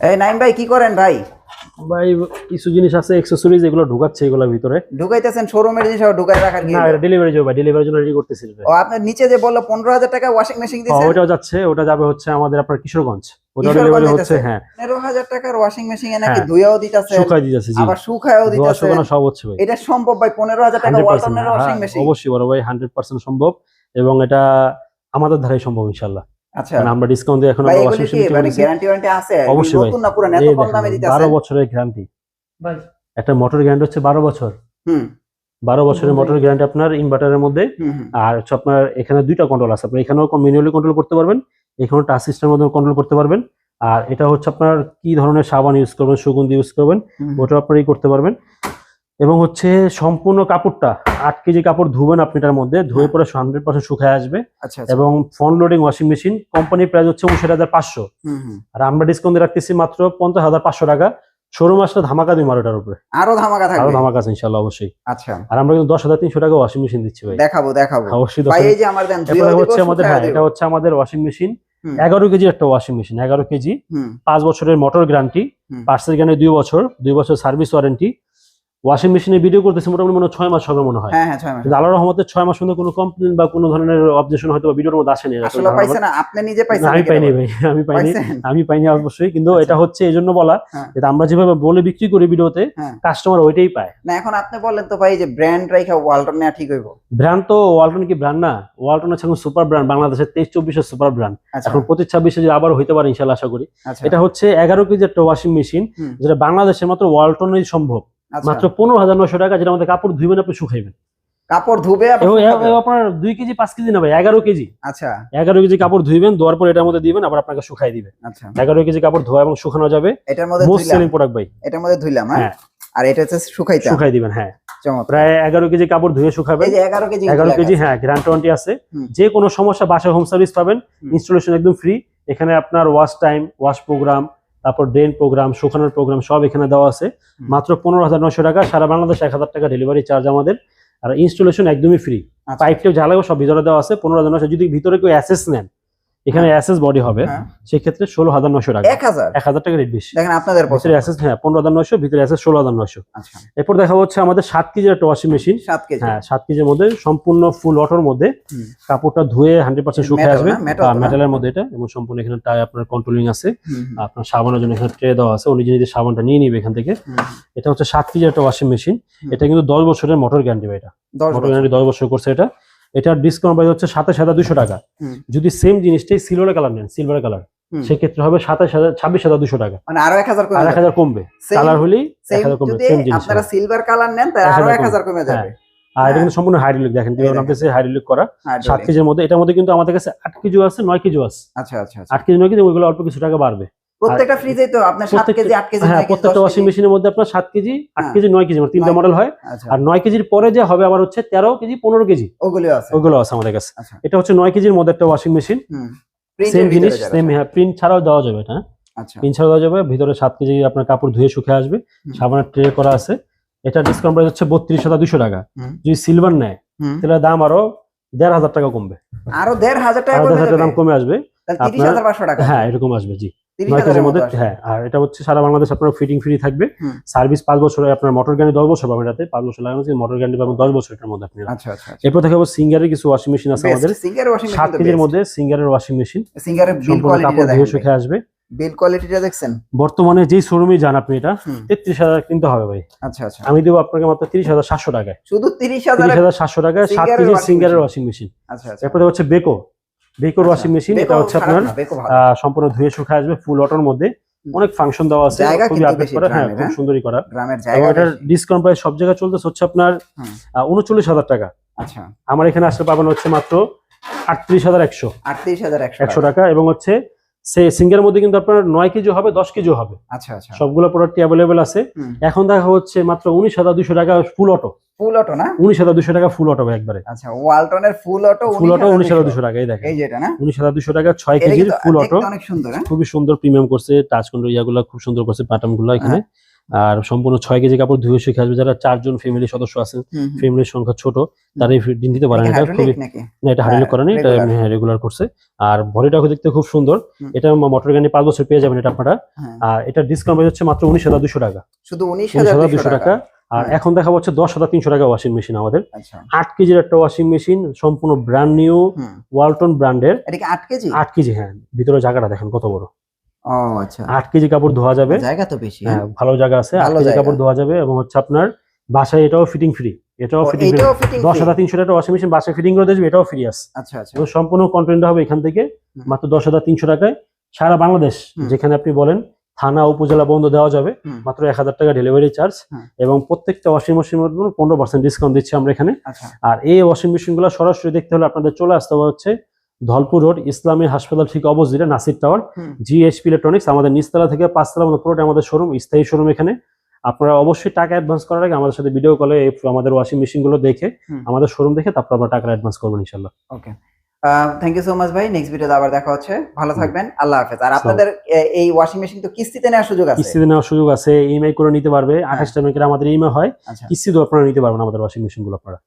এই নাইম ভাই কি করেন ভাই? ভাই কিছু জিনিস আছে এক্সেসরিজ এগুলো ঢুকাচ্ছে এগুলোর ভিতরে। ঢুকাইতেছেন শোরুমের জিনিস আবার ঢুকাই রাখার কি? না এটা ডেলিভারি যাবে ভাই ডেলিভারির জন্য রেডি করতেছি। ও আপনার নিচে যে বলল পনেরো হাজার টাকা ওয়াশিং মেশিন দিয়েছেন? ওটাও যাচ্ছে ওটা যাবে হচ্ছে আমাদের আপনার কিশোরগঞ্জ। ওটা ডেলিভারি হচ্ছে হ্যাঁ। পনেরো হাজার টাকার ওয়াশিং মেশিনে নাকি হ্যাঁ। ধুয়েও দিতেছে শুকাই দিতেছে জি। আবার শুকায়ও ধোয়া দিতেছে। শুকানো সব হচ্ছে ভাই। এটা সম্ভব ভাই পনেরো হাজার টাকা 100% ওয়ালটনের ওয়াশিং মেশিন অবশ্যই বড় ভাই হান্ড্রেড পার্সেন্ট সম্ভব। এবং এটা আমাদের ধারাই সম্ভব ইনশাল্লাহ। আচ্ছা। আমরা ডিসকাউন্ট দিয়ে এখন আমরা ওয়াশিং মেশিন মানে গ্যারান্টি ওয়ারেন্টি আছে? অবশ্যই নতুন না পুরান? এত কম দামে দিতেছে বারো বছরের গ্যারান্টি ভাই একটা মোটর গ্যারান্টি হচ্ছে বারো বছর। হুম। বারো বছরের মোটর গ্যারান্টি আপনার ইনভার্টারের মধ্যে। আর হচ্ছে আপনার এখানে দুইটা কন্ট্রোল আছে। আপনি এখানেও ম্যানুয়ালি কন্ট্রোল করতে পারবেন। এখানেও টাচ সিস্টেমের মধ্যে কন্ট্রোল করতে পারবেন। আর এটা হচ্ছে আপনার কি ধরনের সাবান ইউজ করবেন সুগন্ধি ইউজ করবেন। ওটাও আপনার করতে পারবেন। এবং হচ্ছে সম্পূর্ণ কাপড়টা আট কেজি কাপড় ধুবেন আপনি এটার মধ্যে ধুয়ে পরে হান্ড্রেড পার্সেন্ট শুকায় আসবে। আচ্ছা আচ্ছা। এবং ফ্রন্ট লোডিং ওয়াশিং মেশিন কোম্পানির প্রাইস হচ্ছে উনষাট হাজার পাঁচশো। আর আমরা ডিসকাউন্ট রাখতেছি মাত্র পঞ্চাশ হাজার পাঁচশো টাকা। শোরুম আসলে ধামাকা দিই মারো এটার উপরে। আরও ধামাকা আরও থাকবে ধামাকা আছে ইনশাল্লাহ অবশ্যই। আচ্ছা। আর আমরা কিন্তু দশ হাজার তিনশো টাকা ওয়াশিং মেশিন দিচ্ছি ভাই। দেখাবো দেখাবো। অবশ্যই ভাই এই যে আমার দেন ধুয়েও দিব, হচ্ছে আমাদের হ্যাঁ এটা হচ্ছে আমাদের ওয়াশিং মেশিন হুম। এগারো কেজি একটা ওয়াশিং মেশিন এগারো কেজি হুম। পাঁচ বছরের মোটর গ্যারান্টি পার্সেল গ্যারান্টি দুই বছর দুই বছর সার্ভিস ওয়ারেন্টি ওয়াশিং মেশিনের ভিডিও করতেছি মোটামুটি মনে হয় ছয় মাস হবে মনে হয়। হ্যাঁ হ্যাঁ ছয় মাস। কিন্তু আল্লাহর রহমতে ছয় মাস কোনো কমপ্লেন বা কোনো ধরনের অবজেকশন হয়তো ভিডিওর মধ্যে আসেনি। আসলে পাইছেন না আপনি নিজে পাইছেন আমি পাইনি ভাই আমি পাইনি আমি পাইনি অবশ্যই কিন্তু আচ্ছা। এটা হচ্ছে এই জন্য বলা হ্যাঁ। যে আমরা যেভাবে বলে বিক্রি করি ভিডিওতে হ্যাঁ। কাস্টমার ওইটাই পায়। না এখন আপনি বললেন তো ভাই যে ব্র্যান্ড রাইখা ওয়ালটন নেওয়া ঠিক হইব। ব্র্যান্ড তো ওয়ালটন কি ব্র্যান্ড না? ওয়ালটন হচ্ছে এখন সুপার ব্র্যান্ড বাংলাদেশের তেইশ চব্বিশের সুপার ব্র্যান্ড এখন পঁচিশ ছাব্বিশে যে আবার হইতে পারে ইনশাল্লাহ আশা করি। আচ্ছা। এটা হচ্ছে এগারো কেজি একটা ওয়াশিং মেশিন যেটা বাংলাদেশের মাত্র ওয়ালটনেই সম্ভব। মাত্র পনেরো হাজার নশো টাকা যেটা আমাদের কাপড় ধুইবেন আপনি শুকাইবেন। কাপড় ধুবে আপনার দুই কেজি পাঁচ কেজি না ভাই এগারো কেজি। আচ্ছা। এগারো কেজি কাপড় ধুইবেন ধোয়ার পর এটার মধ্যে দিবেন আবার আপনাকে শুকাই দিবে। আচ্ছা। এগারো কেজি কাপড় ধোয়া এবং শুকানো যাবে। এটার মধ্যে মোস্ট সেলিং প্রোডাক্ট ভাই। এটার মধ্যে ধুইলাম হ্যাঁ? হ্যাঁ। আর এটা হচ্ছে শুকাইতাম শুকাই দিবেন হ্যাঁ। প্রায় এগারো কেজি কাপড় ধুয়ে শুকাবেন। এগারো কেজি এগারো কেজি হ্যাঁ গ্যারান্টি ওয়ারেন্টি আছে। যে কোনো সমস্যা বাসায় হোম সার্ভিস পাবেন। ইনস্টলেশন একদম ফ্রি এখানে আপনার ওয়াশ টাইম ওয়াশ প্রোগ্রাম তারপর ড্রেন প্রোগ্রাম শুকানোর প্রোগ্রাম সব এখানে দেওয়া আছে। মাত্র পনেরো হাজার নশো টাকা সারা বাংলাদেশ এক হাজার টাকা ডেলিভারি চার্জ আমাদের। আর ইনস্টলেশন একদমই ফ্রি পাইপটাও ঝালাও সব ভিতরে দেওয়া আছে। পনেরো হাজার নশো যদি ভিতরে কেউ অ্যাসেস নেন এখানে অ্যাসেস বডি হবে হ্যাঁ। সেক্ষেত্রে ষোলো হাজার নশো টাকা। এক হাজার? এক হাজার টাকা রেট বেশি। দেখেন আপনাদের ভিতরে অ্যাসেস হ্যাঁ পনেরো হাজার নশো ভিতরে অ্যাসেস ষোলো হাজার নশো আচ্ছা। এরপর দেখা হচ্ছে আমাদের সাত কেজির একটা ওয়াশিং মেশিন সাত কেজি। হ্যাঁ সাত কেজির মধ্যে সম্পূর্ণ ফুল অটোর মধ্যে। কাপড়টা ধুয়ে হান্ড্রেড পার্সেন্ট শুকিয়ে আসবে। মেটালের মধ্যে এটা এবং সম্পূর্ণ এখানে টাই আপনার কন্ট্রোলিং আছে। আপনার সাবানের জন্য এখানে ট্রে দেওয়া আছে। উনি নিজে সাবানটা নিয়ে নিবে এখান থেকে। এটা হচ্ছে সাত কেজির একটা ওয়াশিং মেশিন এটা কিন্তু দশ বছরের মোটর গ্যারান্টি এটা। মোটর। গ্যারান্টি দশ বছর করছে এটা। এটার ডিসকাউন্ট প্রাইস হচ্ছে সাতাশ হাজার দুশো টাকা। যদি সেম জিনিসটাই সিলভার কালার নেন সিলভার কালার সেক্ষেত্রে হবে সাতাশ হাজার ছাব্বিশ হাজার দুশো টাকা। মানে আরও এক হাজার আর এক হাজার কমবে। কালার হলেই এক হাজার কমবে সেম জিনিস আপনারা সিলভার কালার নেন তাহলে এক আরও হাজার এক হাজার কমে যাবে। আর এটা হ্যাঁ। কিন্তু সম্পূর্ণ হাইড্রোলিক দেখেন হাইড্রোলিক করা। হ্যাঁ, সাত কেজির মধ্যে এটার মধ্যে কিন্তু আমাদের কাছে আট কেজি আছে নয় কেজি আছে। আচ্ছা আচ্ছা আচ্ছা। আট কেজি নয় কেজি ওইগুলো অল্প কিছু টাকা বাড়বে। প্রত্যেকটা ফ্রিজেই তো আপনার সাত প্রত্যেকটা- কেজি আট কেজি হ্যাঁ প্রত্যেকটা ওয়াশিং মেশিনের মধ্যে আপনার সাত কেজি আট হ্যাঁ। কেজি নয় কেজি মানে তিনটা মডেল হয়। আচ্ছা। আর নয় কেজির পরে যে হবে আবার হচ্ছে তেরো কেজি পনেরো কেজি। ওগুলো আছে। ওগুলো আছে আমাদের কাছে। আচ্ছা। এটা হচ্ছে নয় কেজির মধ্যে একটা ওয়াশিং মেশিন সেম জিনিস সেম হ্যাঁ প্রিন্ট ছাড়াও দেওয়া যাবে এটা হ্যাঁ। আচ্ছা। প্রিন্ট ছাড়াও দেওয়া যাবে ভিতরে সাত কেজি আপনার কাপড় ধুয়ে শুকে আসবে। সাবানের ট্রে করা আছে। এটা ডিসকাউন্ট প্রাইস হচ্ছে বত্রিশ হাজার দুশো টাকা। যদি সিলভার নেয় তাহলে দাম আরও দেড় হাজার টাকা কমবে। আরও দেড় হাজার টাকা কমে দাম কমে আসবে। তাহলে তিরিশ আপনার- হাজার পাঁচশো টাকা। হ্যাঁ এরকম আসবে জি। নয় মধ্যে হ্যাঁ আর এটা হচ্ছে সারা বাংলাদেশ আপনার ফিটিং ফ্রি থাকবে। সার্ভিস পাঁচ বছর আপনার মোটর গ্যারান্টি দশ বছর পাবেন এটাতে পাঁচ বছর লাগানো মোটর গ্যারান্টি পাবেন দশ বছর এটার মধ্যে আপনি। আচ্ছা আচ্ছা এরপর দেখাবো সিঙ্গারের কিছু ওয়াশিং মেশিন আছে আমাদের। সাত কেজির মধ্যে সিঙ্গারের ওয়াশিং মেশিন সিঙ্গারের কাপড় ধুয়ে শুকে আসবে। বিল কোয়ালিটিটা দেখছেন? বর্তমানে যেই শোরুমে যান আপনি এটা। তেত্রিশ হাজার কিনতে হবে ভাই। আচ্ছা আচ্ছা। আমি দেবো আপনাকে মাত্র তিরিশ হাজার সাতশো টাকায়। শুধু তিরিশ হাজার সাতশো টাকায় সাত সিঙ্গারের কেজির সিঙ্গারের ওয়াশিং মেশিন আচ্ছা আচ্ছা। এরপরে হচ্ছে বেকো আচ্ছা, ওয়াশিং মেশিন এটা হচ্ছে আপনার সম্পূর্ণ ধুয়ে শুকে আসবে ফুল অটোর মধ্যে। অনেক ফাংশন দেওয়া আছে খুবই আপডেট করা হ্যাঁ খুব হ্যাঁ? সুন্দরই করা। এবং এটার ডিসকাউন্ট প্রাইস সব জায়গায় চলতেছে হচ্ছে আপনার। উনচল্লিশ হাজার টাকা। আচ্ছা। আমার এখানে আসলে পাবেন হচ্ছে মাত্র আটত্রিশ হাজার একশো। আটত্রিশ হাজার একশো টাকা এবং হচ্ছে সে সিঙ্গের মধ্যে কিন্তু আপনার নয় কেজি হবে দশ কেজি হবে। আচ্ছা আচ্ছা। সবগুলো প্রোডাক্টই অ্যাভেলেবেল আছে। এখন দেখা হচ্ছে মাত্র উনিশ হাজার দুশো টাকা ফুল অটো ফুল অটো না? উনিশ হাজার দুশো টাকা ফুল অটো একবারে। আচ্ছা ওয়ালটনের ফুল অটো ফুল অটো উনিশ হাজার দুশো। টাকা এই দেখেন। এই যেটা না? উনিশ হাজার দুশো টাকা ছয় এটা কেজির ফুল অটো। অনেক সুন্দর হ্যাঁ? খুবই সুন্দর প্রিমিয়াম করছে টাচ কন্ট্রোল ইয়াগুলো খুব সুন্দর করছে বাটনগুলো এখানে। আর সম্পূর্ণ ছয় কেজি কাপড় ধুয়ে শুকিয়ে আসবে। যারা চারজন ফ্যামিলি সদস্য আছেন। ফ্যামিলির সংখ্যা ছোট তারা এই দিন দিতে পারেন এটা খুবই না এটা হাইড্রোলিক করা নেই এটা রেগুলার করছে। আর বডিটাও দেখতে খুব সুন্দর। এটা মোটর গাড়ি পাঁচ বছর পেয়ে যাবেন এটা আপনারা। হ্যাঁ। আর এটা ডিসকাউন্ট হচ্ছে মাত্র উনিশ হাজার দুশো টাকা। শুধু উনিশ হাজার দুশো টাকা। আর এখন দেখা হচ্ছে দশ হাজার তিনশো টাকা ওয়াশিং মেশিন আমাদের। আচ্ছা। আট কেজির একটা ওয়াশিং মেশিন সম্পূর্ণ ব্র্যান্ড নিউ ওয়ালটন ব্র্যান্ডের এটা কি আট কেজি? আট কেজি হ্যাঁ। ভিতরে জায়গাটা দেখেন কত বড়। ও আচ্ছা। আট কেজি কাপড় ধোয়া যাবে। জায়গা তো বেশি। হ্যাঁ ভালো জায়গা আছে। আট কেজি কাপড় ধোয়া যাবে এবং হচ্ছে আপনার বাসায় এটাও ফিটিং ফ্রি এটাও ফিটিং ফ্রি এইটাও ফিটিং দশ হাজার তিনশো টাকা ওয়াশিং মেশিন বাসায় ফিটিং করে দেবে এটাও ফ্রি আছে। আচ্ছা আচ্ছা। সম্পূর্ণ কন্টেন্ট হবে এখান থেকে মাত্র দশ হাজার তিনশো টাকায়। সারা বাংলাদেশ যেখানে আপনি বলেন থানা উপজেলা বন্ধ দেওয়া যাবে। মাত্র এক হাজার টাকা ডেলিভারি চার্জ এবং প্রত্যেকটা ওয়াশিং মেশিন পনেরো পার্সেন্ট ডিসকাউন্ট দিচ্ছি আমরা এখানে। আচ্ছা। আর এই ওয়াশিং মেশিনগুলো সরাসরি দেখতে হলে আপনাদের চলে আসতে হবে হচ্ছে ধলপুর রোড ইসলামী হাসপাতাল ঠিক অপোজিটে নাসির টাওয়ার। জিএসপি ইলেকট্রনিক্স আমাদের নিচতলা থেকে পাঁচতলা মতো পুরোটা আমাদের শোরুম স্থায়ী শোরুম এখানে। আপনারা অবশ্যই টাকা অ্যাডভান্স করার আগে আমাদের সাথে ভিডিও কলে আমাদের ওয়াশিং মেশিনগুলো দেখে আমাদের শোরুম দেখে তারপর আপনারা টাকা অ্যাডভান্স করবেন ইনশাল্লাহ okay thank you so much ভাই। নেক্সট ভিডিওতে আবার দেখা হচ্ছে। ভালো থাকবেন। আল্লাহ হাফেজ। আর আপনাদের এই ওয়াশিং মেশিন তো কিস্তিতে নেওয়ার সুযোগ আছে। কিস্তিতে নেওয়ার সুযোগ আছে। ইএমআই করে নিতে পারবে। আঠাশটা ব্যাংকের আমাদের ইএমআই হয়। কিস্তিতে কিস্তিতেও আপনারা নিতে পারবেন আমাদের ওয়াশিং মেশিনগুলো আপনারা।